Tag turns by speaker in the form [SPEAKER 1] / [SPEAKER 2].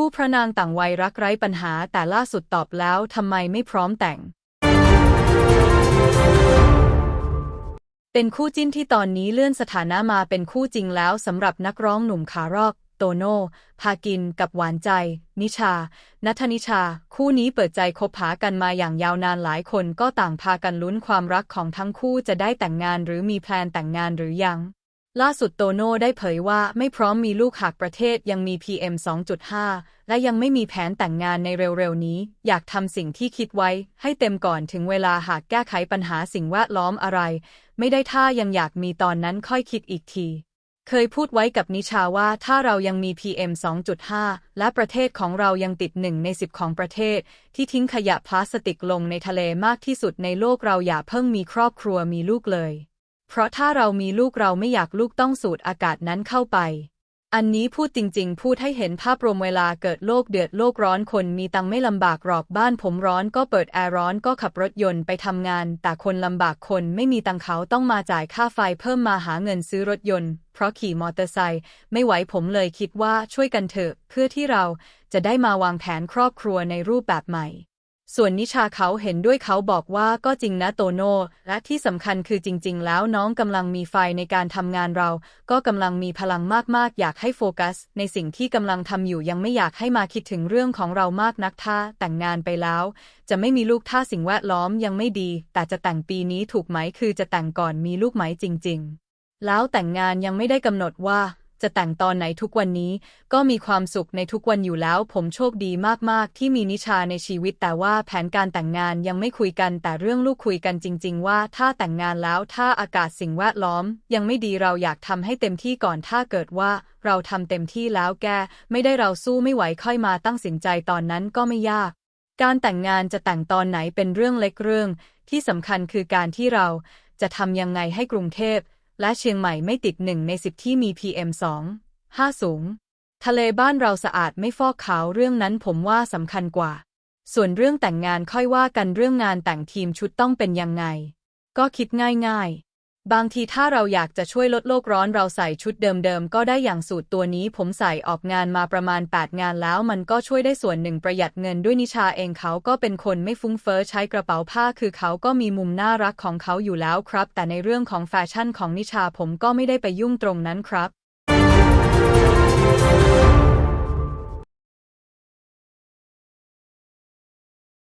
[SPEAKER 1] คู่พระนางต่างวัยรักไร้ปัญหาแต่ล่าสุดตอบแล้วทำไมไม่พร้อมแต่ง เป็นคู่จิ้นที่ตอนนี้เลื่อนสถานะมาเป็นคู่จริงแล้วสำหรับนักร้องหนุ่มขารอกโตโน่พากิน กับหวานใจ นิชา นัทนิชา คู่นี้เปิดใจคบหากันมาอย่างยาวนานหลายคนก็ต่างพากันลุ้นความรักของทั้งคู่จะได้แต่งงานหรือมีแพลนแต่งงานหรือยัง ล่าสุดโตโน่ได้เผยว่าไม่พร้อมมีลูกหากประเทศยังมี PM 2.5 และยังไม่มีแผนแต่งงานในเร็วๆนี้ อยากทำสิ่งที่คิดไว้ ให้เต็มก่อนถึงเวลาหากแก้ไขปัญหาสิ่งแวดล้อมอะไร ไม่ได้ถ้ายังอยากมีตอนนั้นค่อยคิดอีกที เคยพูดไว้กับนิชาว่าถ้าเรายังมี PM 2.5 และประเทศของเรายังติดหนึ่งในสิบของประเทศ ที่ทิ้งขยะพลาสติกลงในทะเลมากที่สุดในโลกเราอย่าเพิ่งมีครอบครัวมีลูกเลย เพราะถ้าเรามีลูกเราไม่อยากลูกต้องสูดอากาศนั้นเข้าไป อันนี้พูดจริง ๆ พูดให้เห็นภาพรวมเวลาเกิดโลกเดือดโลกร้อนคนมีตังไม่ลำบากหรอกบ้านผมร้อนก็เปิดแอร์ร้อนก็ขับรถยนต์ไปทำงาน แต่คนลำบากคนไม่มีตังเขาต้องมาจ่ายค่าไฟเพิ่มมาหาเงินซื้อรถยนต์ เพราะขี่มอเตอร์ไซค์ไม่ไหวผมเลยคิดว่าช่วยกันเถอะ เพื่อที่เราจะได้มาวางแผนครอบครัวในรูปแบบใหม่ ส่วนนิชาเขาเห็นด้วยเขาบอกว่าก็จริงนะโตโน่และที่สำคัญคือจริง ๆ แล้วน้องกำลังมีไฟในการทำงานเรา ก็กำลังมีพลังมากๆ อยากให้โฟกัส ในสิ่งที่กำลังทำอยู่ยังไม่อยากให้มาคิดถึงเรื่องของเรามากนักถ้าแต่งงานไปแล้ว จะไม่มีลูกถ้าสิ่งแวดล้อมยังไม่ดี แต่จะแต่งปีนี้ถูกไหมคือจะแต่งก่อนมีลูกไหมจริง ๆ แล้วแต่งงานยังไม่ได้กำหนดว่า จะแต่งตอนไหนทุกวันนี้ ก็มีความสุขในทุกวันอยู่แล้ว ผมโชคดีมากๆ ที่มีนิชาในชีวิต แต่ว่าแผนการแต่งงานยังไม่คุยกัน แต่เรื่องลูกคุยกันจริง ๆ ว่าถ้าแต่งงานแล้วถ้าอากาศสิ่งแวดล้อม ยังไม่ดีเราอยากทำให้เต็มที่ก่อนถ้าเกิดว่าเราทำเต็มที่แล้วแก ไม่ได้เราสู้ไม่ไหวค่อยมาตั้งสินใจตอนนั้นก็ไม่ยาก การแต่งงานจะแต่งตอนไหนเป็นเรื่องเล็กเรื่อง ที่สำคัญคือการที่เราจะทำยังไงให้กรุงเทพ และเชียงใหม่ไม่ติดหนึ่งในสิบที่มี PM 2 5 สูง ทะเลบ้านเราสะอาดไม่ฟอกขาวเรื่องนั้นผมว่าสำคัญกว่า ส่วนเรื่องแต่งงานค่อยว่ากันเรื่องงานแต่งทีมชุดต้องเป็นยังไง ก็คิดง่ายๆ บางทีถ้าเราอยากจะช่วยลดโลกร้อนเราใส่ชุดเดิมๆ ก็ได้อย่างสูตรตัวนี้ผมใส่ออกงานมาประมาณ 8 งานแล้ว มันก็ช่วยได้ส่วนหนึ่งประหยัดเงินด้วยนิชาเองเขาก็เป็นคนไม่ฟุ้งเฟ้อใช้กระเป๋าผ้า คือเขาก็มีมุมน่ารักของเขาอยู่แล้วครับ แต่ในเรื่องของแฟชั่นของนิชาผมก็ไม่ได้ไปยุ่งตรงนั้นครับ